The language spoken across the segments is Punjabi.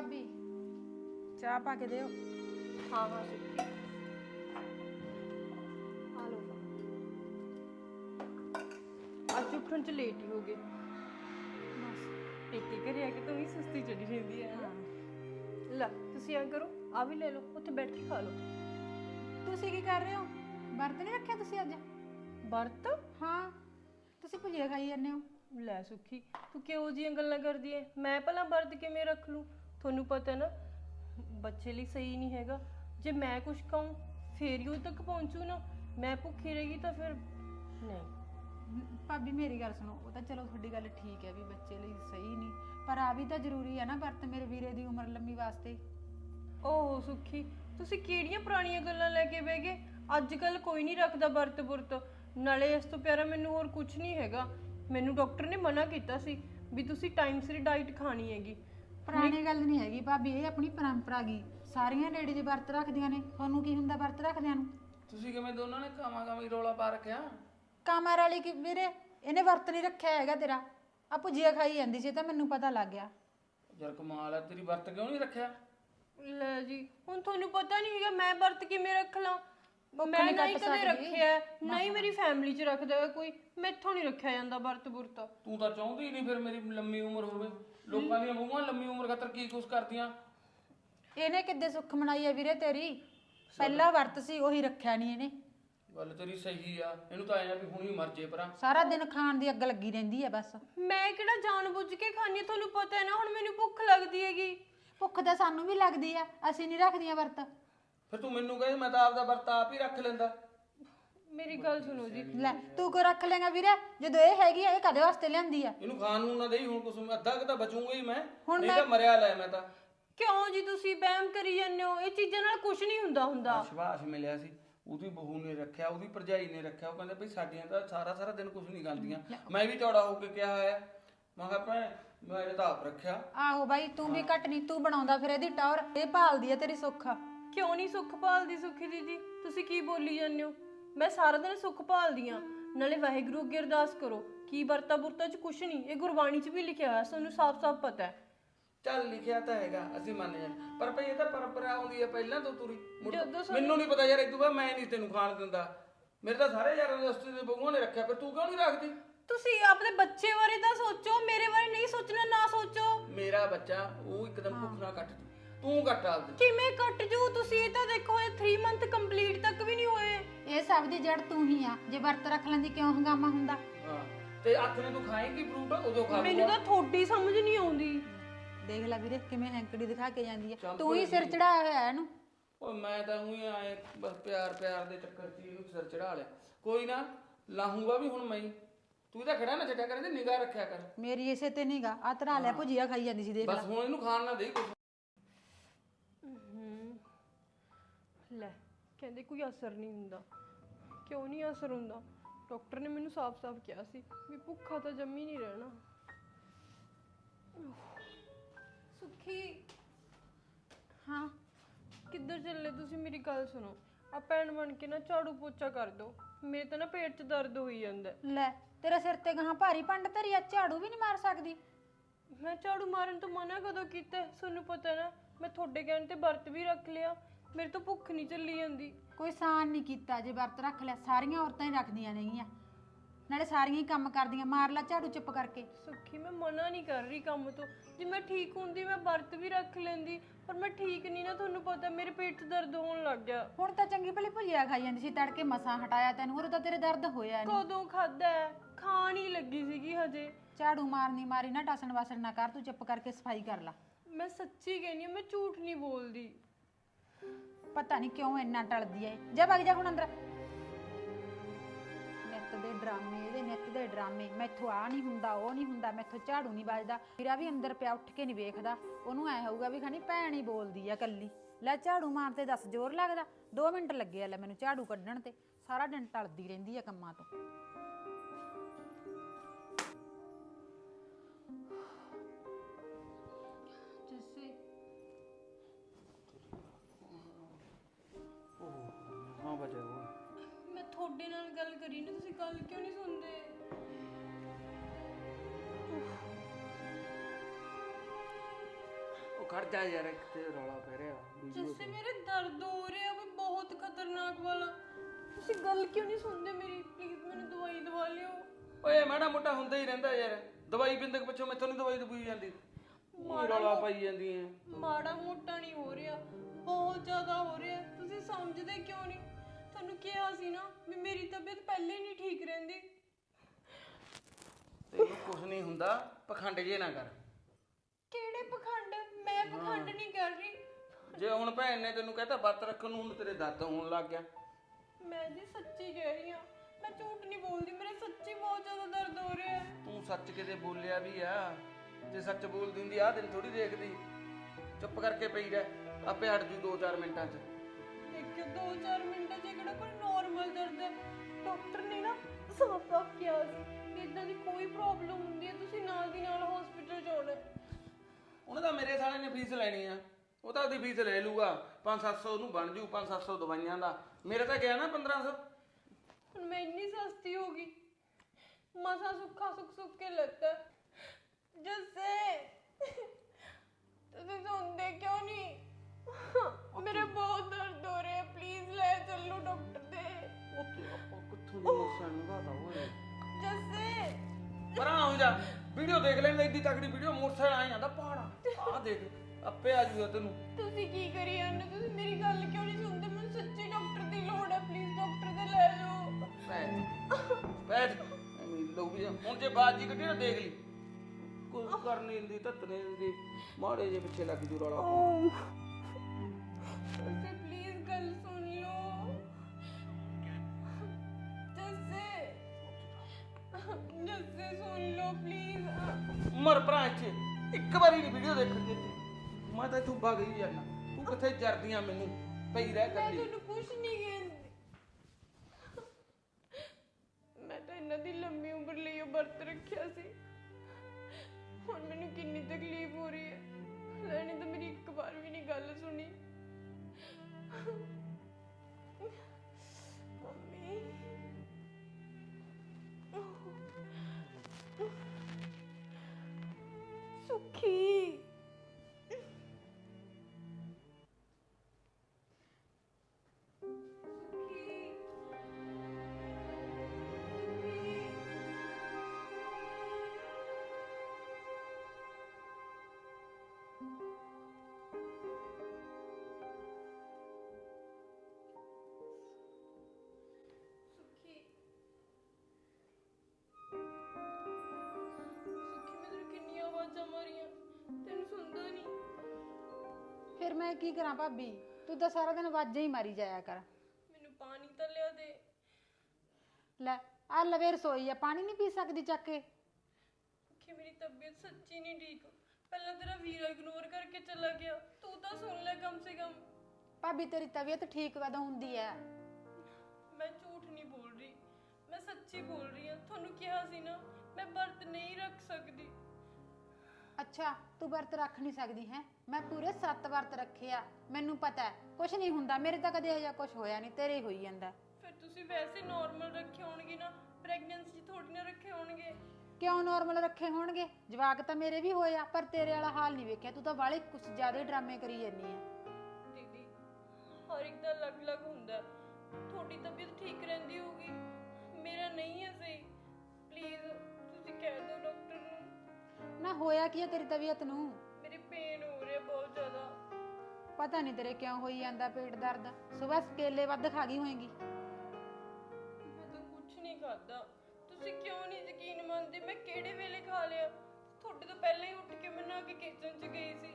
ਭਾਬੀ ਚਾਹ ਪਾ ਕੇ ਦਿਓ। ਹਾਂ ਹਾਂ ਆ ਲੋ ਅੱਜ ਉੱਠਣ ਚ ਲੇਟ ਹੀ ਹੋ ਗਏ। ਇੱਕ ਘਰੇ ਆ ਕੇ ਤੂੰ ਵੀ ਸੁਸਤੀ ਚੜੀ ਰਹਿੰਦੀ ਹੈ। ਨਾ ਲੈ ਤੁਸੀਂ ਆ ਕਰੋ ਆ ਵੀ ਲੈ ਲਓ ਉੱਥੇ ਬੈਠ ਕੇ ਖਾ ਲਓ। ਤੁਸੀਂ ਕੀ ਕਰ ਰਹੇ ਹੋ? ਵਰਤ ਨਹੀਂ ਰੱਖਿਆ ਤੁਸੀਂ ਅੱਜ? ਵਰਤ? ਹਾਂ। ਤੁਸੀਂ ਭੁਜੀਆ ਖਾਈ ਜਾਂਦੇ ਹੋ। ਲੈ ਸੁੱਖੀ ਤੂੰ ਕਿਉਂ ਜੀਆਂ ਗੱਲਾਂ ਕਰਦੀ ਐ? ਮੈਂ ਭਲਾ ਵਰਤ ਕਿਵੇਂ ਰੱਖ ਲੂੰ? ਤੁਹਾਨੂੰ ਪਤਾ ਨਾ ਬੱਚੇ ਲਈ ਸਹੀ ਨਹੀਂ ਹੈਗਾ। ਜੇ ਮੈਂ ਕੁਝ ਕਹੂੰ ਫੇਰ ਹੀ ਉਹ ਤੱਕ ਪਹੁੰਚੂ ਨਾ। ਮੈਂ ਭੁੱਖੀ ਰਹੇਗੀ ਤਾਂ ਫਿਰ ਨਹੀਂ। ਭਾਬੀ ਮੇਰੀ ਗੱਲ ਸੁਣੋ ਉਹ ਤਾਂ ਚਲੋ ਤੁਹਾਡੀ ਗੱਲ ਠੀਕ ਹੈ ਵੀ ਬੱਚੇ ਲਈ ਸਹੀ ਨਹੀਂ। ਪਰ ਆ ਵੀ ਤਾਂ ਜ਼ਰੂਰੀ ਹੈ ਨਾ ਵਰਤ ਮੇਰੇ ਵੀਰੇ ਦੀ ਉਮਰ ਲੰਮੀ ਵਾਸਤੇ। ਓਹ ਸੁੱਖੀ ਤੁਸੀਂ ਕਿਹੜੀਆਂ ਪੁਰਾਣੀਆਂ ਗੱਲਾਂ ਲੈ ਕੇ ਬਹਿ ਗਏ? ਅੱਜ ਕੱਲ ਕੋਈ ਨਹੀਂ ਰੱਖਦਾ ਵਰਤ ਬੁਰਤ ਨਾਲੇ ਇਸ ਤੋਂ ਪਿਆਰਾ ਮੈਨੂੰ ਹੋਰ ਕੁਝ ਨਹੀਂ ਹੈਗਾ। ਮੈਨੂੰ ਡਾਕਟਰ ਨੇ ਮਨਾ ਕੀਤਾ ਸੀ ਵੀ ਤੁਸੀਂ ਟਾਈਮ ਸਿਰ ਡਾਈਟ ਖਾਣੀ ਹੈਗੀ। ਪੁਰਾਣੀ ਗੱਲ ਨਹੀਂ ਹੈਗੀ ਭਾਬੀ ਇਹ ਆਪਣੀ ਪਰੰਪਰਾ ਗਈ ਸਾਰੀਆਂ ਲੇਡੀਜ਼ ਵਰਤ ਰੱਖਦੀਆਂ ਨੇ। ਤੁਹਾਨੂੰ ਕੀ ਹੁੰਦਾ ਵਰਤ ਰੱਖਦਿਆਂ ਨੂੰ? ਤੁਸੀਂ ਕਿਵੇਂ ਦੋਨਾਂ ਨੇ ਕਾਮਾ ਕਾਮੀ ਰੋਲਾ ਪਾ ਰੱਖਿਆ? ਕਾਮਰ ਵਾਲੀ ਕੀ ਵੀਰੇ ਇਹਨੇ ਵਰਤ ਨਹੀਂ ਰੱਖਿਆ ਹੈਗਾ ਤੇਰਾ। ਆ ਭੁਜੀਆ ਖਾਈ ਜਾਂਦੀ ਸੀ ਤਾਂ ਮੈਨੂੰ ਪਤਾ ਲੱਗ ਗਿਆ। ਯਾਰ ਕਮਾਲ ਹੈ ਤੇਰੀ ਵਰਤ ਕਿਉਂ ਨਹੀਂ ਰੱਖਿਆ? ਲੈ ਜੀ ਹੁਣ ਤੁਹਾਨੂੰ ਪਤਾ ਨਹੀਂ ਹੈਗਾ ਮੈਂ ਵਰਤ ਕਿਵੇਂ ਰੱਖ ਲਾਂ। ਮੈਂ ਨੀ ਨਹੀਂ ਕੱਟ ਕਦੇ। ਰੱਖਿਆ ਹੈ, ਨਾ ਹੀ ਮੇਰੀ ਫੈਮਿਲੀ 'ਚ ਰੱਖਦਾ ਹੈ ਕੋਈ ਮੈਥੋਂ ਨਹੀਂ ਰੱਖਿਆ ਜਾਂਦਾ ਵਰਤ ਬੁਰਤ ਤੂੰ ਤਾਂ ਚਾਹੁੰਦੀ ਹੀ ਨਹੀਂ ਫਿਰ ਮੇਰੀ ਲੰਮੀ ਉਮਰ ਹੋਵੇ। ਲੋਕਾਂ ਦੀਆਂ ਬਹੂਆਂ ਲੰਮੀ ਉਮਰ ਖਾਤਰ ਕੀ ਕੁਛ ਕਰਦੀਆਂ? ਇਹਨੇ ਕਿੱਦੇ ਸੁੱਖ ਮਨਾਈ ਹੈ ਵੀਰੇ ਤੇਰੀ? ਪਹਿਲਾ ਵਰਤ ਸੀ ਉਹੀ ਰੱਖਿਆ ਨਹੀਂ ਇਹਨੇ। ਗੱਲ ਤੇਰੀ ਸਹੀ ਆ ਇਹਨੂੰ ਤਾਂ ਐਂ ਆ ਵੀ ਹੁਣੀ ਮਰ ਜੇ ਪਰਾਂ ਸਾਰਾ ਦਿਨ ਖਾਣ ਦੀ ਅੱਗ ਲੱਗੀ ਰਹਿੰਦੀ ਹੈ ਬਸ। ਮੈਂ ਕਿਹੜਾ ਜਾਣਬੁੱਝ ਕੇ ਖਾਣੀ ਤੁਹਾਨੂੰ ਪਤਾ ਹੈ ਨਾ ਹੁਣ ਮੈਨੂੰ ਭੁੱਖ ਲੱਗਦੀ ਹੈਗੀ। ਭੁੱਖ ਤਾਂ ਸਾਨੂੰ ਵੀ ਲੱਗਦੀ ਆ ਅਸੀਂ ਨਹੀਂ ਰੱਖਦੀਆਂ ਵਰਤ। ਫਿਰ ਤੂੰ ਮੈਨੂੰ ਕਹੇ ਮੈਂ ਤਾਂ ਆਪਦਾ ਵਰਤ ਆਪ ਹੀ ਰੱਖ ਲੈਂਦਾ। ਮੇਰੀ ਗੱਲ ਸੁਣੋ ਜੀ। ਲੈ ਤੂੰ ਕੋ ਰੱਖ ਲੇਗਾ ਵੀਰੇ? ਜਦੋਂ ਇਹ ਹੈਗੀ ਆ ਇਹ ਕਦੇ ਵਾਸਤੇ ਲਿਆਂਦੀ ਆ? ਇਹਨੂੰ ਖਾਣ ਨੂੰ ਨਾ ਦੇਈ ਹੁਣ ਕੁਛ ਅੱਧਾ ਕਿ ਤਾਂ ਬਚੂੰਗਾ ਹੀ ਮੈਂ। ਹੁਣ ਨਹੀਂ ਤਾਂ ਮਰਿਆ ਲੈ ਮੈਂ ਤਾਂ। ਕਿਉਂ ਜੀ ਤੁਸੀਂ ਵਹਿਮ ਕਰੀ ਜਾਂਦੇ ਹੋ? ਇਹ ਚੀਜ਼ਾਂ ਨਾਲ ਕੁਝ ਨਹੀਂ ਹੁੰਦਾ ਹੁੰਦਾ। ਵਿਸ਼ਵਾਸ ਮਿਲਿਆ ਸੀ। ਉਹਦੀ ਬਹੂ ਨੇ ਰੱਖਿਆ ਉਹਦੀ ਭਰਜਾਈ ਨੇ ਰੱਖਿਆ। ਉਹ ਕਹਿੰਦੇ ਭਈ ਸਾਡੀਆਂ ਤਾਂ ਸਾਰਾ ਸਾਰਾ ਦਿਨ ਕੁਝ ਨਹੀਂ ਖਾਂਦੀਆਂ। ਮੈਂ ਵੀ ਚੌੜਾ ਹੋ ਕੇ ਕਿਹਾ ਹੈ ਮੈਂ ਕਿਹਾ ਭੈਣ ਮੈਂ ਤਾਂ ਆਪ ਰੱਖਿਆ। ਆਹੋ ਬਾਈ ਤੂੰ ਵੀ ਘੱਟ ਨਹੀਂ ਤੂੰ ਬਣਾਉਂਦਾ ਫਿਰ ਇਹਦੀ ਟੌਰ। ਇਹ ਭਾਲਦੀ ਆ ਤੇਰੀ ਸੁੱਖ। ਕਿਉਂ ਨਹੀਂ ਸੁੱਖ ਭਾਲਦੀ ਸੁੱਖੀ ਦੀਦੀ? ਤੁਸੀਂ ਕੀ ਬੋਲੀ ਜਾਂਦੇ ਹੋ? ਮੈਂ ਸਾਰਾ ਦਿਨ ਸੁੱਖ ਭਾਲਦੀ ਆ ਨਾਲੇ ਵਾਹਿਗੁਰੂ ਅੱਗੇ ਅਰਦਾਸ ਕਰੋ। ਕੀ ਵਰਤਾ ਬੁਰਤਾ ਚ ਕੁਛ ਨਹੀਂ। ਇਹ ਗੁਰਬਾਣੀ ਚ ਵੀ ਲਿਖਿਆ ਹੋਇਆ ਤੁਹਾਨੂੰ ਸਾਫ਼-ਸਾਫ਼ ਪਤਾ ਹੈ। ਚੱਲ ਲਿਖਿਆ ਤਾਂ ਹੈਗਾ ਅਸੀਂ ਮੰਨ ਜਾਂਦੇ ਪਰ ਭਈ ਇਹ ਤਾਂ ਪਰੰਪਰਾ ਆਉਂਦੀ ਹੈ ਪਹਿਲਾਂ ਤੋਂ ਤੁਰੀ। ਮੁੜ- ਜਦੋਂ ਮੈਨੂੰ ਨਹੀਂ ਪਤਾ ਯਾਰ ਇਦੋਂ ਬਾਅਦ ਮੈਂ ਨਹੀਂ ਤੈਨੂੰ ਖਾਣ ਦਿੰਦਾ। ਮੇਰੇ ਤਾਂ ਸਾਰੇ ਯਾਰਾਂ ਦੋਸਤਾਂ ਦੇ ਬਹੂਆਂ ਨੇ ਰੱਖਿਆ ਪਰ ਤੂੰ ਕਿਉਂ ਨਹੀਂ ਰੱਖਦੀ? ਤੁਸੀਂ ਆਪਣੇ ਬੱਚੇ ਬਾਰੇ ਤਾਂ ਸੋਚੋ ਮੇਰੇ ਬਾਰੇ ਨਹੀਂ ਸੋਚਣਾ ਨਾ ਸੋਚੋ। ਮੇਰਾ ਬੱਚਾ ਉਹ ਇੱਕਦਮ ਭੁੱਖ ਨਾ ਕੱਟ ਤੂੰ ਕੱਟ ਆਪਦੀ। ਕਿਵੇਂ ਕੱਟ ਜੂ? ਤੁਸੀਂ ਇਹ ਤਾਂ ਦੇਖੋ ਇਹ 3 ਮੰਥ ਕੰਪਲੀਟ ਤੱਕ ਵੀ ਨਹੀਂ ਹੋਏ। ਇਹ ਸਭ ਦੀ ਜੜ ਤੂੰ ਹੀ ਆ। ਜੇ ਵਰਤ ਰੱਖ ਲੈਂਦੀ ਕਿਉਂ ਹੰਗਾਮਾ ਹੁੰਦਾ? ਹਾਂ ਤੇ ਹੱਥ ਨੇ ਤੂੰ ਖਾਏਂਗੀ ਫਰੂਟ ਉਦੋਂ ਖਾ ਮੈਨੂੰ ਤਾਂ ਥੋੜੀ ਸਮਝ ਨਹੀਂ ਆਉਂਦੀ। ਦੇਖ ਲੈ ਵੀਰੇ ਕਿਵੇਂ ਹੈਂਕੜੀ ਦਿਖਾ ਕੇ ਜਾਂਦੀ ਆ। ਚੰਪ ਤੂੰ ਹੀ ਸਿਰ ਚੜਾਇਆ ਹੋਇਆ ਇਹਨੂੰ। ਓਏ ਮੈਂ ਤਾਂ ਉਹੀ ਆਏ ਬਸ ਪਿਆਰ ਪਿਆਰ ਦੇ ਚੱਕਰ 'ਚ ਹੀ ਇਹਨੂੰ ਸਿਰ ਚੜਾ ਲਿਆ। ਕੋਈ ਨਾ ਲਾਹੂਗਾ ਵੀ ਹੁਣ ਮੈਂ ਹੀ। ਤੂੰ ਤਾਂ ਖੜਾ ਨਾ ਛੱਡਿਆ ਕਰ ਇਹਦੀ ਨਿਗਾਹ ਰੱਖਿਆ ਕਰ। ਮੇਰੀ ਇਸੇ ਤੇ ਨਹੀਂਗਾ ਆ ਧਰਾ ਲਿਆ ਭੁਜੀਆ ਖਾਈ ਜਾਂਦੀ ਸੀ ਦੇਖ ਲੈ। ਬਸ ਹੁਣ ਇਹਨੂੰ ਖਾਣ ਨਾ ਦੇਈ ਕੁਛ। ਲੈ ਕਹਿੰਦੇ ਕੋਈ ਅਸਰ ਨਹੀਂ ਹੁੰਦਾ। ਕਿਉਂ ਨਹੀਂ ਅਸਰ ਹੁੰਦਾ? ਡਾਕਟਰ ਨੇ ਮੈਨੂੰ ਸਾਫ਼-ਸਾਫ਼ ਕਿਹਾ ਸੀ ਵੀ ਭੁੱਖਾ ਤਾਂ ਜੰਮੀ ਨਹੀਂ ਰਹਿਣਾ। ਸੁਖੀ। ਹਾਂ। ਕਿੱਧਰ ਚੱਲੇ ਤੁਸੀਂ ਮੇਰੀ ਗੱਲ ਸੁਣੋ? ਆ ਭੈਣ ਬਣ ਕੇ ਨਾ ਝਾੜੂ ਪੋਚਾ ਕਰ ਦਿਓ ਮੇਰੇ ਤਾਂ ਨਾ ਪੇਟ 'ਚ ਦਰਦ ਹੋਈ ਜਾਂਦਾ। ਹੈ। ਲੈ ਤੇਰੇ ਸਿਰ ਤੇ ਗਾਂ ਭਾਰੀ ਪੰਡ ਧਰੀ ਆ ਝਾੜੂ ਵੀ ਨਹੀਂ ਮਾਰ ਸਕਦੀ। ਮੈਂ ਝਾੜੂ ਮਾਰਨ ਤੋਂ ਮਨਾ ਕਦੋਂ ਕੀਤਾ? ਹੈ? ਤੁਹਾਨੂੰ ਪਤਾ ਨਾ ਮੈਂ ਤੁਹਾਡੇ ਕਹਿਣ ਤੇ ਵਰਤ ਵੀ ਰੱਖ ਲਿਆ। ਮੇਰੇ ਤੋਂ ਭੁੱਖ ਨਹੀਂ ਚੱਲੀ ਜਾਂਦੀ। ਕੋਈ ਸਾਨ ਨਹੀਂ ਕੀਤਾ ਜੇ ਵਰਤ ਰੱਖ ਲਿਆ ਸਾਰੀਆਂ ਔਰਤਾਂ ਹੀ ਰੱਖਦੀਆਂ ਨੇਗੀਆਂ। ਨਾਲੇ ਸਾਰੀਆਂ ਹੀ ਕੰਮ ਕਰਦੀਆਂ ਮਾਰ ਲੈ ਝਾੜੂ ਚੁੱਪ ਕਰਕੇ। ਸੁੱਖੀ ਮੈਂ ਮਨਾ ਨਹੀਂ ਕਰ ਰਹੀ ਕੰਮ ਤੋਂ। ਜੇ ਮੈਂ ਠੀਕ ਹੁੰਦੀ ਮੈਂ ਵਰਤ ਵੀ ਰੱਖ ਲੈਂਦੀ ਪਰ ਮੈਂ ਠੀਕ ਨਹੀਂ ਨਾ ਤੁਹਾਨੂੰ ਪਤਾ ਮੇਰੇ ਪੇਟ 'ਚ ਦਰਦ ਹੋਣ ਲੱਗ ਗਿਆ। ਹੁਣ ਤਾਂ ਚੰਗੀ ਭਲੀ ਭੁਜੀਆ ਖਾਈ ਜਾਂਦੀ ਸੀ ਤੜਕੇ ਮਸਾਂ ਹਟਾਇਆ ਤੈਨੂੰ ਹੋਰ ਤਾਂ ਤੇਰੇ ਦਰਦ ਹੋਇਆ ਨਹੀਂ। ਕਦੋਂ ਖਾਦਾ ਹੈ? ਖਾਣ ਹੀ ਲੱਗੀ ਸੀਗੀ ਹਜੇ। ਝਾੜੂ ਮਾਰਨੀ ਮਾਰੀ ਨਾ ਟਸਣ ਵਸਣ ਨਾ ਕਰ ਤੂੰ ਚੁੱਪ ਕਰਕੇ ਸਫ਼ਾਈ ਕਰ ਲੈ। ਮੈਂ ਸੱਚੀ ਕਹਿੰਦੀ ਹਾਂ ਮੈਂ ਝੂਠ ਨਹੀਂ ਬੋਲਦੀ। ਪਤਾ ਨਹੀਂ ਕਿਉਂ ਇੰਨਾ ਟਲਦੀ ਐ। ਜਾ ਵਗ ਜਾ ਹੁਣ ਅੰਦਰ। ਨਿੱਤ ਦੇ ਡਰਾਮੇ, ਇਹਦੇ ਨਿੱਤ ਦੇ ਡਰਾਮੇ। ਮੈਥੋਂ ਆ ਨਹੀਂ ਹੁੰਦਾ, ਉਹ ਨਹੀਂ ਹੁੰਦਾ, ਮੈਥੋਂ ਝਾੜੂ ਨਹੀਂ ਵੱਜਦਾ। ਵੀਰਾ ਵੀ ਅੰਦਰ ਪਿਆ, ਉੱਠ ਕੇ ਨਹੀਂ ਵੇਖਦਾ। ਉਹਨੂੰ ਐ ਹੋਊਗਾ ਵੀ ਖਾਨੀ ਭੈਣ ਹੀ ਬੋਲਦੀ ਆ ਕੱਲੀ ਲੈ ਝਾੜੂ ਮਾਰ ਤੇ ਦੱਸ, ਜ਼ੋਰ ਲੱਗਦਾ? 2 ਮਿੰਟ ਲੱਗੇ ਆ ਲੈ ਮੈਨੂੰ ਝਾੜੂ ਕੱਢਣ ਤੇ। ਸਾਰਾ ਦਿਨ ਟਲਦੀ ਰਹਿੰਦੀ ਆ ਕੰਮਾਂ ਤੋਂ। ਜਿਸੇ। ਮੈਂ ਤੁਹਾਡੇ ਨਾਲ ਗੱਲ ਕਰੀ ਨਾ ਤੁਸੀਂ ਗੱਲ ਕਿਉਂ ਨਹੀਂ ਸੁਣਦੇ? ਉਹ ਖੜ ਜਾ ਯਾਰ ਇੱਕ ਤੇ ਰੌਲਾ ਪੈ ਰਿਹਾ ਵੀਡੀਓ ਮੇਰੇ ਦਰਦ ਹੋ ਰਿਹਾ ਵੀ ਬਹੁਤ ਖਤਰਨਾਕ ਵਾਲਾ। ਤੁਸੀਂ ਗੱਲ ਕਿਉਂ ਨਹੀਂ ਸੁਣਦੇ ਮੇਰੀ? ਪਲੀਜ਼ ਮੈਨੂੰ ਦਵਾਈ ਦਵਾ ਲਿਓ। ਓਏ ਮਾੜਾ ਮੋਟਾ ਹੁੰਦਾ ਹੀ ਰਹਿੰਦਾ ਯਾਰ। ਦਵਾਈ ਬਿੰਦਕ ਪਿੱਛੋਂ ਮੈਥੋਂ ਨਹੀਂ ਦਵਾਈ ਦਵਾਈ ਜਾਂਦੀ। ਉਹ ਰੌਲਾ ਪਾਈ ਜਾਂਦੀ ਐ? ਮਾੜਾ ਮੋਟਾ ਨਹੀਂ ਹੋ ਰਿਹਾ। ਬਹੁਤ ਜ਼ਿਆਦਾ ਹੋ ਰਿਹਾ। ਤੁਸੀਂ ਸਮਝਦੇ ਕਿਉਂ ਨਹੀਂ? ਤੁਹਾਨੂੰ ਕਿਹਾ ਸੀ ਨਾ ਵੀ ਮੇਰੀ ਤਬੀਅਤ ਪਹਿਲੇ ਨਹੀਂ ਠੀਕ ਰਹਿੰਦੀ। ਤੈਨੂੰ ਕੁਝ ਨਹੀਂ ਹੁੰਦਾ ਪਖੰਡ ਜੇ ਨਾ ਕਰ। ਕਿਹੜੇ ਪਖੰਡ? ਮੈਂ ਪਖੰਡ ਨਹੀਂ ਕਰ ਰਹੀ। ਜੇ ਹੁਣ ਭੈਣ ਨੇ ਤੈਨੂੰ ਕਹਤਾ ਵਰਤ ਰੱਖਣ ਨੂੰ ਹੁਣ ਤੇਰੇ ਦਰਦ ਹੋਣ ਲੱਗ ਗਿਆ। ਮੈਂ ਜੀ ਸੱਚੀ ਕਹਿ ਰਹੀ ਹਾਂ। ਮੈਂ ਝੂਠ ਨਹੀਂ ਬੋਲਦੀ ਮੇਰੇ ਸੱਚੀ ਬਹੁਤ ਜ਼ਿਆਦਾ ਦਰਦ ਹੋ ਰਿਹਾ ਹੈ। ਤੂੰ ਸੱਚ ਕਿਤੇ ਬੋਲਿਆ ਵੀ ਆ? ਜੇ ਸੱਚ ਬੋਲਦੀ ਹੁੰਦੀ ਆ ਦਿਨ ਥੋੜੀ ਦੇਖਦੀ। ਚੁੱਪ ਕਰਕੇ ਪਈ ਰਹਿ ਆਪੇ ਹਟ ਜੂ 2-4 ਮਿੰਟਾਂ 'ਚ। ਦੇਖਿਓ 2-4 ਮਿੰਟਾਂ 'ਚ ਕਿਹੜਾ ਕੋਈ ਨਾਰਮਲ ਦਰਦ ਹੈ। ਡਾਕਟਰ ਨੇ ਨਾ ਸਾਫ਼ ਸਾਫ਼ ਕਿਹਾ ਸੀ ਕਿ ਇਦਾਂ ਦੀ ਕੋਈ ਪ੍ਰੋਬਲਮ ਹੁੰਦੀ ਹੈ ਤੁਸੀਂ ਨਾਲ ਦੀ ਨਾਲ ਹਸਪੀਟਲ ਜਾਣਾ ਹੈ। ਉਹਨੇ ਤਾਂ ਮੇਰੇ ਸਾਲੇ ਨੇ ਫੀਸ ਲੈਣੀ ਆ। ਉਹ ਤਾਂ ਉਹਦੀ ਫੀਸ ਲੈ ਲੂਗਾ। 5-700 ਉਹਨੂੰ ਬਣ ਜੂ 5-700 ਦਵਾਈਆਂ ਦਾ। ਮੇਰੇ ਤਾਂ ਗਿਆ ਨਾ 1500 ਹੁਣ ਮੈਂ ਇੰਨੀ ਸਸਤੀ ਹੋ ਗਈ। ਮਸਾ ਸੁੱਖਾ ਸੁੱਖ ਸੁੱਖ ਕੇ ਲੱਤਾ ਜੱਸੇ ਤੁਸੀਂ ਸੁਣਦੇ ਕਿਉਂ ਨਹੀਂ ਮੇਰੇ ਬਹੁਤ ਦਰਦ ਹੋ ਰਿਹਾ ਪਲੀਜ਼ ਲੈ ਚੱਲੋ ਡਾਕਟਰ ਦੇ। ਤੇ ਆਪਾਂ ਕਿੱਥੋਂ ਦੀ ਮੋਸਾਂ ਲੰਘਾਤਾ ਓਏ? ਜੱਸੇ। ਪਰਾਂ ਹੋ ਜਾ ਵੀਡੀਓ ਦੇਖ ਲੈਂਦਾ ਇੱਡੀ ਤਕੜੀ ਵੀਡੀਓ ਮੋਟਰਸਾਈਕਲ ਆ ਜਾਂਦਾ ਪਹਾੜਾ ਆਹ ਦੇਖ ਆਪੇ ਆ ਜੂਗਾ ਤੈਨੂੰ। ਤੁਸੀਂ ਕੀ ਕਰੀ ਜਾਂਦੇ? ਹੋ? ਤੁਸੀਂ ਮੇਰੀ ਗੱਲ ਕਿਉਂ ਨਹੀਂ ਸੁਣਦੇ? ਮੈਨੂੰ ਸੱਚੀ ਡਾਕਟਰ ਦੀ ਲੋੜ ਹੈ ਪਲੀਜ਼ ਡਾਕਟਰ ਦੇ ਲੈ ਜਾਓ। ਬੈਠ ਬੈਠ ਐਵੇਂ ਲਊ ਵੀ। ਹੁਣ ਜੇ ਬਾਜੀ ਕੱਢੀ ਨਾ ਦੇਖ ਲਈ। ਕੋਈ ਕਰਨੀ ਹੁੰਦੀ ਧੱਤਨੇ ਹੁੰਦੀ ਮਾੜੇ ਜੇ ਪਿੱਛੇ ਲੱਗ ਜੂ ਰੌਲਾ। ਮੈਂ ਤਾਂ ਇੱਥੋਂ ਭੱਗ ਹੀ ਜਾਣਾ ਤੂੰ ਕਿੱਥੇ ਜਰਦੀਆਂ ਮੈਨੂੰ? ਪਈ ਰਹਿ ਮੈਂ ਕੱਲੀ ਤੁਹਾਨੂੰ ਕੁਝ ਨਹੀਂ ਕਹਿੰਦੀ। ਮੈਂ ਤਾਂ ਇਹਨਾਂ ਦੀ ਲੰਮੀ ਉਮਰ ਲਈ ਉਹ ਵਰਤ ਰੱਖਿਆ ਸੀ। ਹੁਣ ਮੈਨੂੰ ਕਿੰਨੀ ਤਕਲੀਫ ਹੋ ਰਹੀ ਹੈ। ਲੈਣੇ ਤਾਂ ਮੇਰੀ ਇੱਕ ਵਾਰ ਵੀ ਨਹੀਂ ਗੱਲ ਸੁਣੀ। ਫਿਰ ਮੈਂ ਕੀ ਕਰਾਂ ਭਾਬੀ? ਤੂੰ ਤਾਂ ਸਾਰਾ ਦਿਨ ਵਾਜਾਂ ਹੀ ਮਾਰੀ ਜਾਇਆ ਕਰ। ਮੈਨੂੰ ਪਾਣੀ ਤਾਂ ਲਿਆ ਦੇ। ਲੈ ਆ ਲਵੇ ਰਸੋਈ ਆ ਪਾਣੀ ਨਹੀਂ ਪੀ ਸਕਦੀ ਚੱਕ ਕੇ। ਕਿ ਮੇਰੀ ਤਬੀਅਤ ਸੱਚੀ ਨਹੀਂ ਠੀਕ। ਪਹਿਲਾਂ ਤੇਰਾ ਵੀਰਾ ਇਗਨੋਰ ਕਰਕੇ ਚਲਾ ਗਿਆ। ਤੂੰ ਤਾਂ ਸੁਣ ਲੈ ਕਮ ਸੇ ਕਮ। ਭਾਬੀ ਤੇਰੀ ਤਬੀਅਤ ਠੀਕ ਕਦੋਂ ਹੁੰਦੀ ਹੈ ਮੈਂ ਝੂਠ ਨਹੀਂ ਬੋਲ ਰਹੀ। ਮੈਂ ਸੱਚੀ ਬੋਲ ਰਹੀ ਹਾਂ ਤੁਹਾਨੂੰ ਕਿਹਾ ਸੀ ਨਾ ਮੈਂ ਵਰਤ ਨਹੀਂ ਰੱਖ ਸਕਦੀ। ਅੱਛਾ ਤੂੰ ਵਰਤ ਰੱਖ ਨਹੀਂ ਸਕਦੀ ਹੈ। ਮੈਂ ਪੂਰੇ 7 ਵਰਤ ਰੱਖੇ ਆ। ਮੈਨੂੰ ਪਤਾ ਹੈ ਕੁਝ ਨਹੀਂ ਹੁੰਦਾ। ਮੇਰੇ ਤਾਂ ਕਦੇ ਅਜਿਹਾ ਕੁਝ ਹੋਇਆ ਨਹੀਂ ਤੇਰੇ ਹੀ ਹੋਈ ਜਾਂਦਾ। ਫਿਰ ਤੁਸੀਂ ਵੈਸੇ ਨਾਰਮਲ ਰੱਖੇ ਹੋਣਗੇ ਨਾ? ਪ੍ਰੈਗਨੈਂਸੀ ਥੋੜੀ ਨਾ ਰੱਖੇ ਹੋਣਗੇ? ਕਿਉਂ ਨਾਰਮਲ ਰੱਖੇ ਹੋਣਗੇ? ਜਵਾਕ ਤਾਂ ਮੇਰੇ ਵੀ ਹੋਏ ਆ ਪਰ ਤੇਰੇ ਵਾਲਾ ਹਾਲ ਨਹੀਂ ਵੇਖਿਆ। ਤੂੰ ਤਾਂ ਵਾਲੇ ਕੁਝ ਜ਼ਿਆਦਾ ਹੀ ਡਰਾਮੇ ਕਰੀ ਜਾਂਦੀ ਆ ਦੀਦੀ ਹਰ ਇੱਕ ਦਾ ਅਲੱਗ-ਅਲੱਗ ਹੁੰਦਾ। ਹੈ। ਤੁਹਾਡੀ ਤਬੀਅਤ ਠੀਕ ਰਹਿੰਦੀ ਹੋਊਗੀ। ਮੇਰਾ ਨਹੀਂ ਹੈ ਸਹੀ। ਹੋਇਆ ਕੀ ਆ ਤੇਰੀ ਤਬੀਅਤ ਨੂੰ? ਮੇਰੀ ਪੇਨ ਹੋ ਰਹੀ ਹੈ ਬਹੁਤ ਜ਼ਿਆਦਾ। ਪਤਾ ਨਹੀਂ ਤੇਰੇ ਕਿਉਂ ਹੋਈ ਜਾਂਦਾ ਪੇਟ ਦਰਦ। ਸਵੇਰ ਕੇਲੇ ਵੱਧ ਖਾ ਗਈ ਹੋਏਗੀ। ਮੈਂ ਤਾਂ ਕੁਝ ਨਹੀਂ ਖਾਦਾ ਤੁਸੀਂ ਕਿਉਂ ਨਹੀਂ ਯਕੀਨ ਮੰਨਦੇ? ਮੈਂ ਕਿਹੜੇ ਵੇਲੇ ਖਾ ਲਿਆ? ਤੁਹਾਡੇ ਤੋਂ ਪਹਿਲਾਂ ਹੀ ਉੱਠ ਕੇ ਮੈਂ ਨਾ ਕੇ ਕਿਚਨ 'ਚ ਗਈ ਸੀ।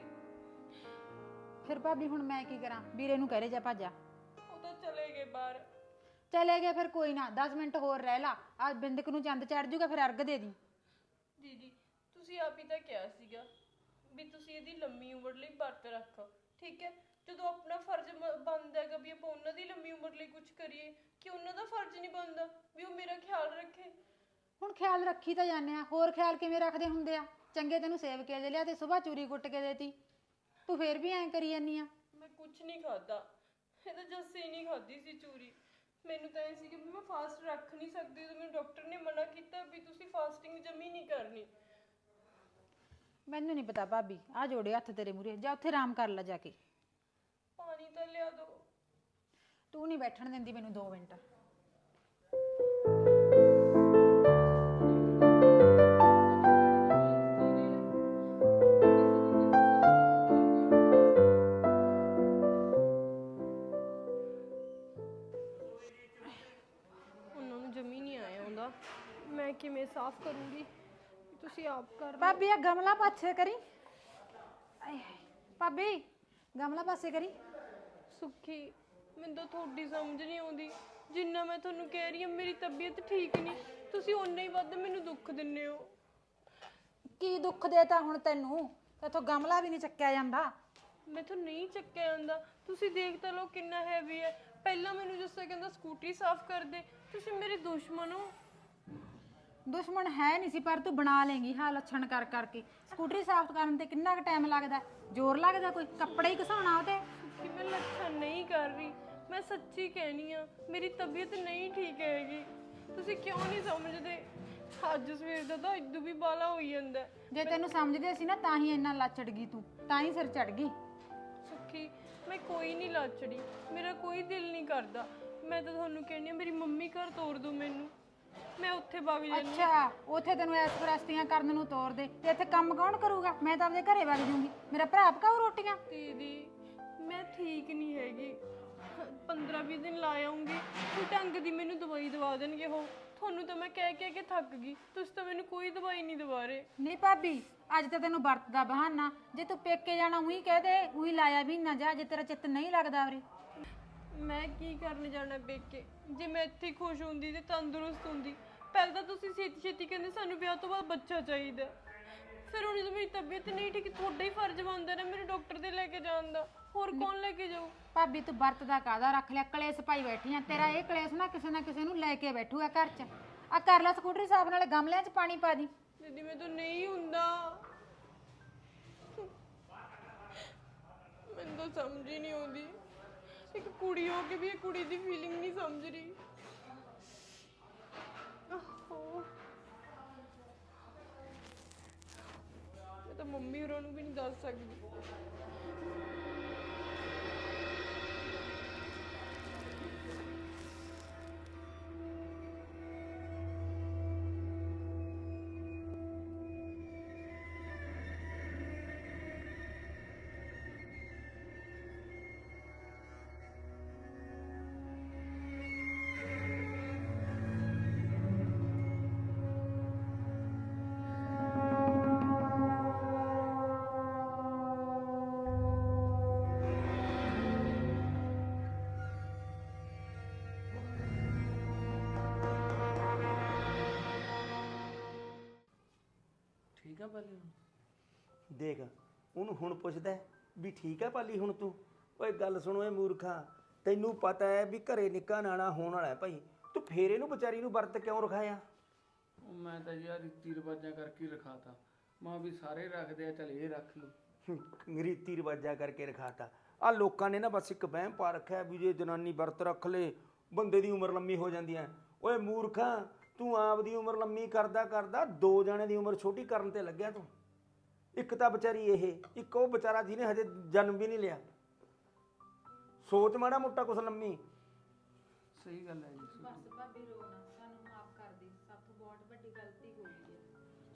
ਫਿਰ ਭਾਬੀ ਹੁਣ ਮੈਂ ਕੀ ਕਰਾਂ? ਵੀਰੇ ਨੂੰ ਕਹਿ ਜਾ ਭਾਜਾ। ਉਹ ਤਾਂ ਚਲੇ ਗਏ ਬਾਹਰ। ਚਲੇ ਗਏ ਫਿਰ ਕੋਈ ਨਾ। 10 ਮਿੰਟ ਹੋਰ ਰਹਿ ਲਾ। ਆ ਬਿੰਦਕ ਨੂੰ ਚੰਦ ਚੜ ਜੂਗਾ ਫਿਰ ਅਰਗ ਦੇ ਦੀ। ਦੀਦੀ ਤੁਸੀਂ ਆਪ ਹੀ ਤਾਂ ਕਿਹਾ ਸੀਗਾ ਵੀ ਤੁਸੀਂ ਇਹਦੀ ਲੰਮੀ ਉਮਰ ਲਈ ਵਰਤ ਰੱਖੋ। ਠੀਕ ਹੈ? ਜਦੋਂ ਆਪਣਾ ਫਰਜ਼ ਮ- ਬਣਦਾ ਹੈਗਾ ਵੀ ਆਪਾਂ ਉਹਨਾਂ ਦੀ ਲੰਮੀ ਉਮਰ ਲਈ ਕੁਝ ਕਰੀਏ ਕਿ ਉਹਨਾਂ ਦਾ ਫਰਜ਼ ਨਹੀਂ ਬਣਦਾ ਵੀ ਉਹ ਮੇਰਾ ਖਿਆਲ ਰੱਖੇ? ਹੁਣ ਖਿਆਲ ਰੱਖੀ ਤਾਂ ਜਾਂਦੇ ਆ। ਹੋਰ ਖਿਆਲ ਕਿਵੇਂ ਰੱਖਦੇ ਹੁੰਦੇ ਆ? ਚੰਗੇ ਤੈਨੂੰ ਸੇਵ ਕੇ ਦੇ ਲਿਆ ਤੇ ਸਵੇਰ ਚੂਰੀ ਕੁੱਟ ਕੇ ਦੇਤੀ। ਤੂੰ ਫੇਰ ਵੀ ਐਂ ਕਰੀ ਜਾਂਦੀ ਆ। ਮੈਂ ਕੁਝ ਨਹੀਂ ਖਾਦਾ ਇਹ ਤਾਂ ਜੱਸੇ ਹੀ ਨਹੀਂ ਖਾਦੀ ਸੀ ਚੂਰੀ। ਮੈਨੂੰ ਤਾਂ ਇਹ ਸੀ ਕਿ ਵੀ ਮੈਂ ਫਾਸਟ ਰੱਖ ਨਹੀਂ ਸਕਦੀ। ਤੇ ਮੈਨੂੰ ਡਾਕਟਰ ਨੇ ਮਨਾ ਕੀਤਾ ਵੀ ਤੁਸੀਂ ਫਾਸਟਿੰਗ ਜਮੀ ਨਹੀਂ ਕਰਨੀ। ਮੈਨੂੰ ਨਹੀਂ ਪਤਾ ਭਾਬੀ ਆ ਜੋੜੇ ਹੱਥ ਤੇਰੇ ਮੂਰੇ ਜਾ ਉੱਥੇ ਆਰਾਮ ਕਰ ਲੈ ਜਾ ਕੇ। ਪਾਣੀ ਤਾਂ ਲਿਆ ਦੋ। ਤੂੰ ਨਹੀਂ ਬੈਠਣ ਦਿੰਦੀ ਮੈਨੂੰ 2 ਮਿੰਟ। ਉਹਨਾਂ ਨੂੰ ਜਮੀ ਨਹੀਂ ਆਇਆ ਹੁੰਦਾ ਮੈਂ ਕਿਵੇਂ ਸਾਫ਼ ਕਰੂੰਗੀ? ਆਪ ਕਰ। ਭਾਬੀ ਆ ਗਮਲਾ ਪਾਸੇ ਕਰੀ। ਆਏ ਹਾਏ। ਭਾਬੀ ਗਮਲਾ ਪਾਸੇ ਕਰੀ। ਸੁੱਖੀ ਮੈਨੂੰ ਤਾਂ ਤੁਹਾਡੀ ਸਮਝ ਨਹੀਂ ਆਉਂਦੀ। ਜਿੰਨਾ ਮੈਂ ਤੁਹਾਨੂੰ ਕਹਿ ਰਹੀ ਹਾਂ ਮੇਰੀ ਤਬੀਅਤ ਠੀਕ ਨਹੀਂ। ਤੁਸੀਂ ਓਨਾ ਹੀ ਵੱਧ ਮੈਨੂੰ ਦੁੱਖ ਦਿੰਦੇ ਹੋ। ਕੀ ਦੁੱਖ ਦੇਤਾ ਹੁਣ ਤੈਨੂੰ? ਤੇਥੋਂ ਗਮਲਾ ਵੀ ਨਹੀਂ ਚੱਕਿਆ ਜਾਂਦਾ। ਮੈਥੋਂ ਨਹੀਂ ਚੱਕਿਆ ਜਾਂਦਾ। ਤੁਸੀਂ ਦੇਖ ਤਾਂ ਲਓ ਕਿੰਨਾ ਹੈਵੀ ਹੈ। ਪਹਿਲਾਂ ਮੈਨੂੰ ਜੱਸਾ ਕਹਿੰਦਾ ਸਕੂਟਰੀ ਸਾਫ਼ ਕਰ ਦੇ। ਤੁਸੀਂ ਮੇਰੇ ਦੁਸ਼ਮਣ ਹੋ। ਦੁਸ਼ਮਣ ਹੈ ਨਹੀਂ ਸੀ ਪਰ ਤੂੰ ਬਣਾ ਲੇਂਗੀ ਹਾਂ ਲੱਛਣ ਕਰ ਕਰਕੇ। ਸਕੂਟਰੀ ਸਾਫ਼ ਕਰਨ ਤੇ ਕਿੰਨਾ ਕੁ ਟਾਈਮ ਲੱਗਦਾ ਜ਼ੋਰ ਲੱਗਦਾ ਕੋਈ? ਕੱਪੜੇ ਹੀ ਘਸਾਉਣਾ ਉਹ ਤੇ ਕਿ ਮੈਂ ਲੱਛਣ ਨਹੀਂ ਕਰ ਰਹੀ। ਮੈਂ ਸੱਚੀ ਕਹਿਣੀ ਆ ਮੇਰੀ ਤਬੀਅਤ ਨਹੀਂ ਠੀਕ ਹੈਗੀ। ਤੁਸੀਂ ਕਿਉਂ ਨਹੀਂ ਸਮਝਦੇ? ਅੱਜ ਸਵੇਰ ਦਾ ਤਾਂ ਇਦੋਂ ਵੀ ਬਾਲਾ ਹੋਈ ਜਾਂਦਾ ਹੈ। ਜੇ ਤੈਨੂੰ ਸਮਝਦੇ ਸੀ ਨਾ ਤਾਂ ਹੀ ਇੰਨਾ ਲੱਚੜ ਗਈ ਤੂੰ। ਤਾਂ ਹੀ ਸਿਰ ਚੜ ਗਈ। ਸੁੱਖੀ ਮੈਂ ਕੋਈ ਨਹੀਂ ਲਾਚੜੀ ਮੇਰਾ ਕੋਈ ਦਿਲ ਨਹੀਂ ਕਰਦਾ। ਮੈਂ ਤਾਂ ਤੁਹਾਨੂੰ ਕਹਿੰਦੀ ਆ ਮੇਰੀ ਮੰਮੀ ਘਰ ਤੋਰ ਦੋ ਮੈਨੂੰ। ਮੈਂ ਉੱਥੇ ਵਗ ਜਾਂਦੀ ਅੱਛਾ ਉਥੇ ਤੈਨੂੰ ਐਸ ਪ੍ਰਸਤੀਆਂ ਕਰਨ ਨੂੰ ਤੋਰ ਦੇ। ਤੇ ਇੱਥੇ ਕੰਮ ਕੌਣ ਕਰੂਗਾ? ਮੈਂ ਤਾਂ ਆਪਦੇ ਘਰੇ ਵਗ ਜੂੰਗੀ। ਮੇਰਾ ਭਰਾ ਪਕਾਊ ਰੋਟੀਆਂ? ਦੀਦੀ ਮੈਂ ਠੀਕ ਨਹੀਂ ਹੈਗੀ। 15-20 ਦਿਨ ਲਾ ਆਉਂਗੀ ਢੰਗ ਦੀ ਮੈਨੂੰ ਦਵਾਈ ਦਵਾ ਦੇਣਗੇ ਉਹ। ਤੁਹਾਨੂੰ ਤਾਂ ਮੈਂ ਕਹਿ ਕਹਿ ਕੇ ਥੱਕ ਗਈ। ਤੁਸੀਂ ਤਾਂ ਮੈਨੂੰ ਕੋਈ ਦਵਾਈ ਨਹੀਂ ਦਵਾ ਰਹੇ। ਨਹੀਂ ਭਾਬੀ ਅੱਜ ਤਾਂ ਤੈਨੂੰ ਵਰਤ ਦਾ ਬਹਾਨਾ। ਜੇ ਤੂੰ ਪੇਕੇ ਜਾਣਾ ਉਹੀ ਕਹਿ ਦੇ ਉਹੀ ਲਾਇਆ ਵੀ ਨਾ ਜਾ ਜੇ ਤੇਰਾ ਚਿੱਤ ਨਹੀਂ ਲੱਗਦਾ ਉਰੇ। ਮੈਂ ਕੀ ਕਰਨ ਜਾਣਾ ਬੇਕੇ ਜੇ ਮੈਂ ਇੱਥੇ ਹੀ ਖੁਸ਼ ਹੁੰਦੀ ਤੇ ਤੰਦਰੁਸਤ ਹੁੰਦੀ ਪਹਿਲਾਂ ਤਾਂ ਤੁਸੀਂ ਛੇਤੀ ਛੇਤੀ ਕਹਿੰਦੇ ਸਾਨੂੰ ਵਿਆਹ ਤੋਂ ਬਾਅਦ ਬੱਚਾ ਚਾਹੀਦਾ। ਫਿਰ ਹੁਣ ਜਦੋਂ ਮੇਰੀ ਤਬੀਅਤ ਨਹੀਂ ਠੀਕ ਤੁਹਾਡਾ ਹੀ ਫਰਜ਼ ਬਣਦਾ ਨਾ ਮੈਨੂੰ ਡਾਕਟਰ ਦੇ ਲੈ ਕੇ ਜਾਣ ਦਾ। ਹੋਰ ਕੌਣ ਲੈ ਕੇ ਜਾਊ? ਭਾਬੀ ਤੂੰ ਵਰਤ ਦਾ ਕਾਦਾ ਰੱਖ ਲਿਆ? ਕਲੇਸ਼ ਪਾਈ ਬੈਠੀ ਆ। ਤੇਰਾ ਇਹ ਕਲੇਸ਼ ਨਾ ਕਿਸੇ ਨਾ ਕਿਸੇ ਨੂੰ ਲੈ ਕੇ ਬੈਠੂਗਾ ਘਰ 'ਚ। ਆ ਕਰ ਲੈ ਸਕੂਟਰੀ ਸਾਹਿਬ ਨਾਲੇ ਗਮਲਿਆਂ 'ਚ ਪਾਣੀ ਪਾ ਦੀ। ਦੀਦੀ ਮੈਂ ਤਾਂ ਨਹੀਂ ਹੁੰਦਾ। ਮੈਨੂੰ ਤਾਂ ਸਮਝ ਹੀ ਨਹੀਂ ਆਉਂਦੀ। ਇੱਕ ਕੁੜੀ ਹੋ ਕੇ ਵੀ ਇਹ ਕੁੜੀ ਦੀ ਫੀਲਿੰਗ ਨਹੀਂ ਸਮਝ ਰਹੀ ਆਹੋ। ਮੈਂ ਤਾਂ ਮੰਮੀ ਹੋਰਾਂ ਨੂੰ ਵੀ ਨਹੀਂ ਦੱਸ ਸਕਦੀ ਦੇਖ ਉਹਨੂੰ ਹੁਣ ਪੁੱਛਦਾ ਹੈ ਵੀ ਠੀਕ ਹੈ ਪਾਲੀ ਹੁਣ ਤੂੰ? ਓਏ ਗੱਲ ਸੁਣੋ ਏ ਮੂਰਖਾ ਤੈਨੂੰ ਪਤਾ ਹੈ ਵੀ ਘਰੇ ਨਿੱਕਾ ਨਾਣਾ ਹੋਣ ਵਾਲਾ ਹੈ ਭਾਈ। ਤੂੰ ਫੇਰ ਇਹਨੂੰ ਵਿਚਾਰੀ ਨੂੰ ਵਰਤ ਕਿਉਂ ਰਖਾਇਆ? ਉਹ ਮੈਂ ਤਾਂ ਯਾਰ ਰੀਤੀ ਰਿਵਾਜਾਂ ਕਰਕੇ ਰਖਾਤਾ। ਮਾਂ ਵੀ ਸਾਰੇ ਰੱਖਦੇ ਆ ਚਲ ਇਹ ਰੱਖ ਲਓ। ਰੀਤੀ ਰਿਵਾਜਾਂ ਕਰਕੇ ਰਖਾਤਾ। ਆ ਲੋਕਾਂ ਨੇ ਨਾ ਬਸ ਇੱਕ ਵਹਿਮ ਪਾ ਰੱਖਿਆ ਵੀ ਜੇ ਜਨਾਨੀ ਵਰਤ ਰੱਖ ਲੇ ਬੰਦੇ ਦੀ ਉਮਰ ਲੰਮੀ ਹੋ ਜਾਂਦੀ ਹੈ। ਓਏ ਮੂਰਖਾ ਤੂੰ ਆਪ ਦੀ ਉਮਰ ਲੰਮੀ ਕਰਦਾ ਕਰਦਾ ਦੋ ਜਣੇ ਦੀ ਉਮਰ ਛੋਟੀ ਕਰਨ ਤੇ ਲੱਗਿਆ ਤੂੰ। ਇੱਕ ਤਾਂ ਵਿਚਾਰੀ ਇਹ ਇੱਕ ਉਹ ਵਿਚਾਰਾ ਜਿਹਨੇ ਹਜੇ ਜਨਮ ਵੀ ਨਹੀਂ ਲਿਆ। ਸੋਚ ਮਾੜਾ ਮੋਟਾ ਕੁਛ ਲੰਮੀ। ਸਹੀ ਗੱਲ ਹੈ ਜੀ ਬਸ ਭਾਬੀ ਰੋਣਾ ਸਾਨੂੰ ਮਾਫ ਕਰ ਦੇ ਸਭ ਤੋਂ ਬਹੁਤ ਵੱਡੀ ਗਲਤੀ ਹੋ ਗਈ ਹੈ।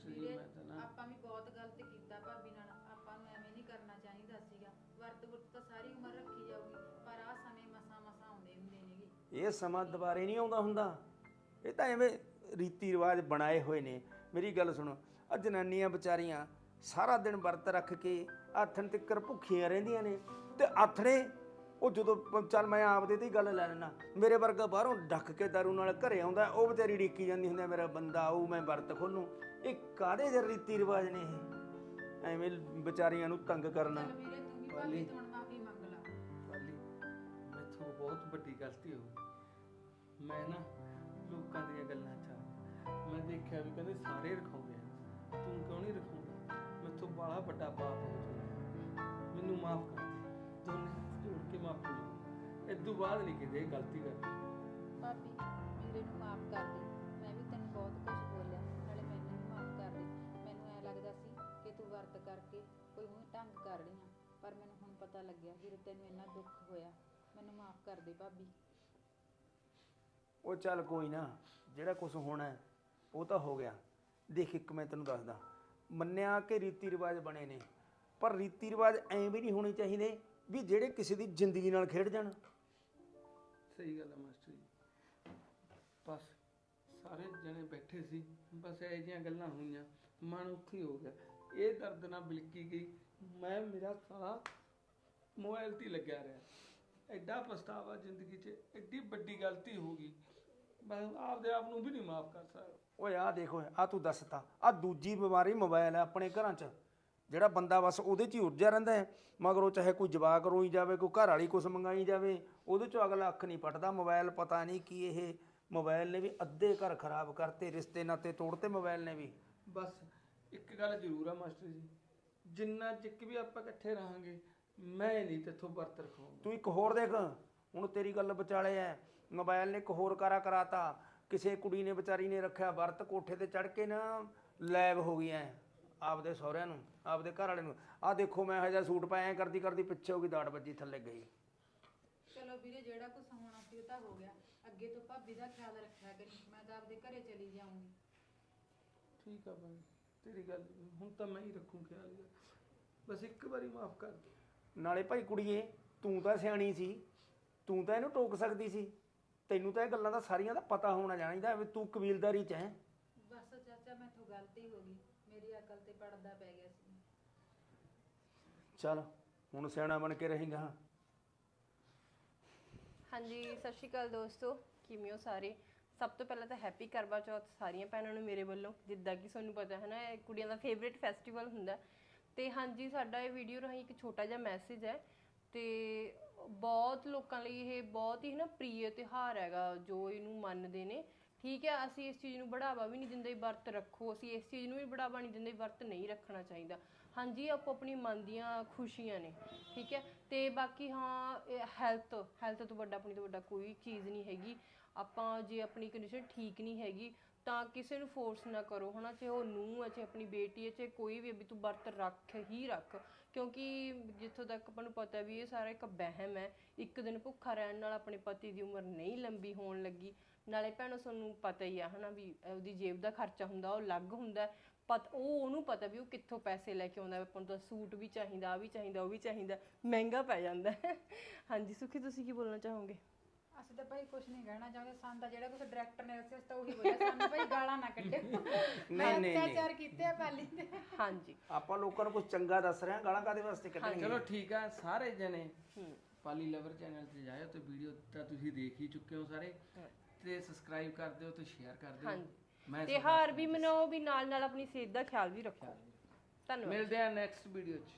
ਸਹੀ ਮੈਂ ਤਾਂ ਨਾ ਆਪਾਂ ਵੀ ਬਹੁਤ ਗਲਤ ਕੀਤਾ ਭਾਬੀ ਨਾਲ ਆਪਾਂ ਨੂੰ ਐਵੇਂ ਨਹੀਂ ਕਰਨਾ ਚਾਹੀਦਾ ਸੀਗਾ। ਵਰਤ ਵਰਤ ਤਾਂ ਸਾਰੀ ਉਮਰ ਰੱਖੀ ਜਾਊਗੀ ਪਰ ਆ ਸਮੇਂ ਮਸਾਂ ਮਸਾਂ ਆਉਂਦੇ ਹੁੰਦੇ ਨੇਗੇ। ਇਹ ਸਮਾਂ ਦੁਬਾਰੇ ਨਹੀਂ ਆਉਂਦਾ ਹੁੰਦਾ। ਇਹ ਤਾਂ ਐਵੇਂ ਰੀਤੀ ਰਿਵਾਜ ਬਣਾਏ ਹੋਏ ਨੇ। ਮੇਰੀ ਗੱਲ ਸੁਣੋ ਆ ਜਨਾਨੀਆਂ ਵਿਚਾਰੀਆਂ ਸਾਰਾ ਦਿਨ ਵਰਤ ਰੱਖ ਕੇ ਆਥਣ ਤਿੱਕਰ ਭੁੱਖੀਆਂ ਰਹਿੰਦੀਆਂ ਨੇ ਤੇ ਆਥਣੇ ਉਹ ਜਦੋਂ ਚੱਲ ਮੈਂ ਆਪਦੇ ਤੇ ਹੀ ਗੱਲ ਲੈ ਲੈਣਾ ਮੇਰੇ ਵਰਗਾ ਬਾਹਰੋਂ ਡੱਕ ਕੇ ਦਾਰੂ ਨਾਲ ਘਰੇ ਆਉਂਦਾ ਉਹ ਵਿਚਾਰੀ ਡੀਕੀ ਜਾਂਦੀ ਹੁੰਦੀ ਮੇਰਾ ਬੰਦਾ ਆਊ ਮੈਂ ਵਰਤ ਖੋਲੂ ਇਹ ਕਾਦੇ ਜਿਹੇ ਰੀਤੀ ਰਿਵਾਜ ਨੇ ਇਹ? ਐਵੇਂ ਵਿਚਾਰੀਆਂ ਨੂੰ ਤੰਗ ਕਰਨਾ। ਵੀਰੇ ਤੂੰ ਵੀ ਭਾਬੀ ਤੋਂ ਮਾਫੀ ਮੰਗ ਲਾ। ਪਾਲੀ ਮੈਥੋਂ ਬਹੁਤ ਵੱਡੀ ਗਲਤੀ ਹੋ ਗਈ। ਮੈਂ ਨਾ ਲੋਕਾਂ ਦੀਆਂ ਗੱਲਾਂ ਚ। ਮੈਂ ਦੇਖਿਆ ਵੀ ਕਹਿੰਦੇ ਸਾਰੇ ਰਖਾਉਂਦੇ ਆ। ਤੂੰ ਕਿਉਂ ਨਹੀਂ ਰਖਾਉਂਦਾ? ਮੈਥੋਂ ਬੜਾ ਵੱਡਾ ਪਾਪ ਹੋ ਚੁੱਕਾ ਮੈਨੂੰ ਮਾਫ ਕਰ ਦੇ। ਦੋਨੇ ਹੱਥ ਜੋੜ ਕੇ ਮਾਫੀ ਇਦੋਂ ਬਾਅਦ ਨਹੀਂ ਕਿਤੇ ਇਹ ਗਲਤੀ ਕਰਨੀ। ਭਾਬੀ ਵੀਰੇ ਨੂੰ ਮਾਫ ਕਰ ਦੇ। ਮੈਂ ਵੀ ਤੈਨੂੰ ਬਹੁਤ ਕੁਝ ਬੋਲਿਆ। ਨਾਲੇ ਮੈਨੂੰ ਵੀ ਮਾਫ ਕਰ ਦੇ। ਮੈਨੂੰ ਐ ਲੱਗਦਾ ਸੀ ਕਿ ਤੂੰ ਵਰਤ ਕਰਕੇ ਕੋਈ ਮੂੰਹ ਢੰਗ ਕਰ ਰਹੀ ਆ। ਪਰ ਮੈਨੂੰ ਹੁਣ ਪਤਾ ਲੱਗਿਆ ਵੀਰੇ ਤੈਨੂੰ ਇੰਨਾ ਦੁੱਖ ਹੋਇਆ। ਮੈਨੂੰ ਮਾਫ ਕਰ ਦੇ ਭਾਬੀ। ਉਹ ਚੱਲ ਕੋਈ ਨਾ। ਜਿਹੜਾ ਕੁਝ ਹੋਣਾ ਹੈ, ਉਹ ਤਾਂ ਹੋ ਗਿਆ। ਦੇਖ ਇੱਕ ਮੈਂ ਤੈਨੂੰ ਦੱਸਦਾ, ਮੰਨਿਆ ਕਿ ਰੀਤੀ ਰਿਵਾਜ ਬਣੇ ਨੇ, ਪਰ ਰੀਤੀ ਰਿਵਾਜ ਐਂ ਵੀ ਨਹੀਂ ਹੋਣੇ ਚਾਹੀਦੇ ਵੀ ਜਿਹੜੇ ਕਿਸੇ ਦੀ ਜ਼ਿੰਦਗੀ ਨਾਲ ਖੇਡ ਜਾਣ। ਸਹੀ ਗੱਲ ਹੈ ਮਾਸਟਰ ਜੀ। ਬਸ, ਸਾਰੇ ਜਣੇ ਬੈਠੇ ਸੀ, ਬਸ ਇਹ ਜਿਹੀਆਂ ਗੱਲਾਂ ਹੋਈਆਂ, ਮਨ ਉੱਥੇ ਹੋ ਗਿਆ। ਇਹ ਦਰਦ ਨਾਲ ਬਿਲਕੀ ਗਈ। ਮੈਂ, ਮੇਰਾ ਸਾਰਾ ਮੋਬਾਈਲ ਤੇ ਲੱਗਿਆ ਰਿਹਾ। ਐਡਾ ਪਛਤਾਵਾ ਜ਼ਿੰਦਗੀ 'ਚ, ਐਡੀ ਵੱਡੀ ਗਲਤੀ ਹੋ ਗਈ। ਮੈਂ ਆਪਦੇ ਆਪ ਨੂੰ ਵੀ ਨਹੀਂ ਮਾਫ ਕਰ ਸਕਦਾ। ਓਏ ਆ ਦੇਖੋ ਆ ਤੂੰ ਦੱਸਤਾ ਆ ਦੂਜੀ ਬਿਮਾਰੀ ਮੋਬਾਈਲ ਹੈ ਆਪਣੇ ਘਰਾਂ 'ਚ। ਜਿਹੜਾ ਬੰਦਾ ਬਸ ਉਹਦੇ 'ਚ ਹੀ ਉਲਝਿਆ ਰਹਿੰਦਾ ਹੈ। ਮਗਰ ਉਹ ਚਾਹੇ ਕੋਈ ਜਵਾਕ ਰੋਈ ਜਾਵੇ ਕੋਈ ਘਰ ਵਾਲੀ ਕੁਛ ਮੰਗਾਈ ਜਾਵੇ ਉਹਦੇ 'ਚੋਂ ਅਗਲਾ ਅੱਖ ਨਹੀਂ ਪਟਦਾ। ਮੋਬਾਈਲ ਪਤਾ ਨਹੀਂ ਕੀ ਇਹ ਮੋਬਾਈਲ ਨੇ ਵੀ ਅੱਧੇ ਘਰ ਖਰਾਬ ਕਰਤੇ ਰਿਸ਼ਤੇ ਨਾਤੇ ਤੋੜਤੇ ਮੋਬਾਈਲ ਨੇ ਵੀ। ਬਸ ਇੱਕ ਗੱਲ ਜ਼ਰੂਰ ਆ ਮਾਸਟਰ ਜੀ। ਜਿੰਨਾ ਚਿਕ ਵੀ ਆਪਾਂ ਇਕੱਠੇ ਰਹਾਂਗੇ ਮੈਂ ਨਹੀਂ ਤੇਥੋਂ ਵਰਤ ਰਖਾਉਂਗਾ ਤੂੰ ਇੱਕ ਹੋਰ ਦੇਖ ਹੁਣ ਤੇਰੀ ਗੱਲ ਵਿਚਾਲੇ ਐ ਮੋਬਾਈਲ ਨੇ ਇੱਕ ਹੋਰ ਕਾਰਾ ਕਰਾਤਾ। ਕਿਸੇ ਕੁੜੀ ਨੇ ਵਿਚਾਰੀ ਨੇ ਰੱਖਿਆ ਵਰਤ ਕੋਠੇ ਤੇ ਚੜ ਕੇ ਨਾ ਲੈਬ ਹੋ ਗਈ ਐ ਆਪਦੇ ਸਹੁਰਿਆਂ ਨੂੰ ਆਪਦੇ ਘਰ ਵਾਲੇ ਨੂੰ। ਆਹ ਦੇਖੋ ਮੈਂ ਹਜਾ ਸੂਟ ਪਾਇਆ ਕਰਦੀ ਕਰਦੀ ਪਿੱਛੇ ਹੋ ਗਈ ਦਾੜ ਵੱਜੀ ਥੱਲੇ ਗਈ। ਚਲੋ ਵੀਰੇ ਜਿਹੜਾ ਕੁਝ ਹੋਣਾ ਸੀ ਉਹ ਤਾਂ ਹੋ ਗਿਆ। ਅੱਗੇ ਤੋਂ ਭਾਬੀ ਦਾ ਖਿਆਲ ਰੱਖਿਆ ਕਰੀ ਮੈਂ ਤਾਂ ਆਪਦੇ ਘਰੇ ਚਲੀ ਜਾਊਂਗੀ। ਠੀਕ ਆ ਭਾਈ ਤੇਰੀ ਗੱਲ ਹੁਣ ਤਾਂ ਮੈਂ ਹੀ ਰੱਖੂ ਖਿਆਲ ਯਾਰ। ਬਸ ਇੱਕ ਵਾਰੀ ਮਾਫ ਕਰ ਦੇ। ਨਾਲੇ ਭਾਈ ਕੁੜੀਏ ਤੂੰ ਤਾਂ ਸਿਆਣੀ ਸੀ ਤੂੰ ਤਾਂ ਇਹਨੂੰ ਟੋਕ ਸਕਦੀ ਸੀ। ਤੈਨੂੰ ਤਾਂ ਇਹ ਗੱਲਾਂ ਦਾ ਸਾਰੀਆਂ ਦਾ ਪਤਾ ਹੋਣਾ ਚਾਹੀਦਾ ਵੀ ਤੂੰ ਕਬੀਲਦਾਰੀ ਚ ਹੈ। ਬਸ ਚਾਚਾ ਮੈਥੋਂ ਗਲਤੀ ਹੋ ਗਈ। ਮੇਰੀ ਅਕਲ ਤੇ ਪੜਦਾ ਪੈ ਗਿਆ ਸੀ। ਚੱਲ ਹੁਣ ਸਿਆਣਾ ਬਣ ਕੇ ਰਹੇਗਾ ਹਾਂਜੀ ਸਤਿ ਸ਼੍ਰੀ ਅਕਾਲ ਦੋਸਤੋ। ਕਿਵੇਂ ਹੋ ਸਾਰੇ? ਸਭ ਤੋਂ ਪਹਿਲਾਂ ਤਾਂ ਹੈਪੀ ਕਰਵਾ ਚੌਥ ਸਾਰੀਆਂ ਭੈਣਾਂ ਨੂੰ ਮੇਰੇ ਵੱਲੋਂ ਜਿੱਦਾਂ ਕਿ ਤੁਹਾਨੂੰ ਪਤਾ ਹੈ ਨਾ ਇਹ ਕੁੜੀਆਂ ਦਾ ਫੇਵਰੇਟ ਫੈਸਟੀਵਲ ਹੁੰਦਾ। ਤੇ ਹਾਂਜੀ ਸਾਡਾ ਇਹ ਵੀਡੀਓ ਰਾਹੀਂ ਇੱਕ ਛੋਟਾ ਜਿਹਾ ਮੈਸੇਜ ਹੈ ਤੇ ਬਹੁਤ ਲੋਕਾਂ ਲਈ ਇਹ ਬਹੁਤ ਹੀ ਨਾ ਪ੍ਰਿਯ ਤਿਉਹਾਰ ਹੈਗਾ ਜੋ ਇਹਨੂੰ ਮੰਨਦੇ ਨੇ। ਠੀਕ ਹੈ, ਅਸੀਂ ਇਸ ਚੀਜ਼ ਨੂੰ ਬੜਾਵਾ ਵੀ ਨਹੀਂ ਦਿੰਦੇ, ਵਰਤ ਰੱਖੋ। ਅਸੀਂ ਇਸ ਚੀਜ਼ ਨੂੰ ਵੀ ਬੜਾਵਾ ਨਹੀਂ ਦਿੰਦੇ, ਵਰਤ ਨਹੀਂ ਰੱਖਣਾ ਚਾਹੀਦਾ। ਹਾਂਜੀ, ਆਪੋ ਆਪਣੀ ਮਨ ਦੀਆਂ ਖੁਸ਼ੀਆਂ ਨੇ। ਠੀਕ ਹੈ, ਤੇ ਬਾਕੀ ਹਾਂ ਹੈਲਥ ਹੈਲਥ ਤੋਂ ਵੱਡਾ, ਆਪਣੀ ਤੋਂ ਵੱਡਾ ਕੋਈ ਚੀਜ਼ ਨਹੀਂ ਹੈਗੀ। ਆਪਾਂ ਜੇ ਆਪਣੀ ਕੰਡੀਸ਼ਨ ਠੀਕ ਨਹੀਂ ਹੈਗੀ, ਤਾਂ ਕਿਸੇ ਨੂੰ ਫੋਰਸ ਨਾ ਕਰੋ, ਹਨਾ? ਚਾਹੇ ਉਹ ਨੂੰਹ ਹੈ, ਚਾਹੇ ਆਪਣੀ ਬੇਟੀ ਹੈ, ਚਾਹੇ ਕੋਈ ਵੀ ਹੈ, ਵੀ ਤੂੰ ਵਰਤ ਰੱਖ ਹੀ ਰੱਖ। ਕਿਉਂਕਿ ਜਿੱਥੋਂ ਤੱਕ ਆਪਾਂ ਨੂੰ ਪਤਾ ਵੀ ਇਹ ਸਾਰਾ ਇੱਕ ਵਹਿਮ ਹੈ, ਇੱਕ ਦਿਨ ਭੁੱਖਾ ਰਹਿਣ ਨਾਲ ਆਪਣੇ ਪਤੀ ਦੀ ਉਮਰ ਨਹੀਂ ਲੰਬੀ ਹੋਣ ਲੱਗੀ। ਨਾਲੇ ਭੈਣੋ ਤੁਹਾਨੂੰ ਪਤਾ ਹੀ ਆ ਹਨਾ ਵੀ ਉਹਦੀ ਜੇਬ ਦਾ ਖਰਚਾ ਹੁੰਦਾ, ਉਹ ਅਲੱਗ ਹੁੰਦਾ। ਪਤ, ਉਹ ਉਹਨੂੰ ਪਤਾ ਵੀ ਉਹ ਕਿੱਥੋਂ ਪੈਸੇ ਲੈ ਕੇ ਆਉਂਦਾ ਆਪਾਂ ਨੂੰ ਤਾਂ ਸੂਟ ਵੀ ਚਾਹੀਦਾ ਆ ਵੀ ਚਾਹੀਦਾ, ਉਹ ਵੀ ਚਾਹੀਦਾ, ਮਹਿੰਗਾ ਪੈ ਜਾਂਦਾ ਹਾਂਜੀ, ਸੁਖੀ, ਤੁਸੀਂ ਕੀ ਬੋਲਣਾ ਚਾਹੋਗੇ? ਅਸੀਂ ਤਾਂ ਭਾਈ ਕੁਝ ਨਹੀਂ ਕਹਿਣਾ ਚਾਹੁੰਦੇ ਸਾਨੂੰ ਤਾਂ ਜਿਹੜਾ ਕੁਝ ਡਾਇਰੈਕਟਰ ਨੇ ਦੱਸਿਆ ਸੀ ਤਾਂ ਉਹੀ ਬੋਲਿਆ ਸਾਨੂੰ ਭਾਈ ਗਾਲਾਂ ਨਾ ਕੱਢਿਓ। ਮੈਂ ਨਹੀਂ, ਨਹੀਂ। ਅਤਿਆਚਾਰ ਕੀਤੇ ਆ ਪਾਲੀ ਤੇ ਹਾਂਜੀ। ਆਪਾਂ ਲੋਕਾਂ ਨੂੰ ਕੁਝ ਚੰਗਾ ਦੱਸ ਰਹੇ ਹਾਂ ਗਾਲਾਂ ਕਾਦੇ ਵਾਸਤੇ ਕੱਢਣਗੇ ਚਲੋ ਠੀਕ ਆ ਸਾਰੇ ਜਣੇ ਪਾਲੀ ਲਵਰ ਚੈਨਲ ਤੇ ਜਾਇਓ ਤੇ ਵੀਡੀਓ ਤਾਂ ਤੁਸੀਂ ਦੇਖ ਹੀ ਚੁੱਕੇ ਹੋ ਸਾਰੇ। ਤੇ ਸਬਸਕ੍ਰਾਈਬ ਕਰ ਦਿਓ ਤੇ ਸ਼ੇਅਰ ਕਰ ਦਿਓ। ਮੈਂ ਤਿਉਹਾਰ ਵੀ ਮਨਾਓ ਵੀ ਨਾਲ ਨਾਲ ਆਪਣੀ ਸਿਹਤ ਦਾ ਖਿਆਲ ਵੀ ਰੱਖੋ। ਧੰਨਵਾਦ। ਮਿਲਦੇ ਆ ਨੈਕਸਟ ਵੀਡੀਓ 'ਚ।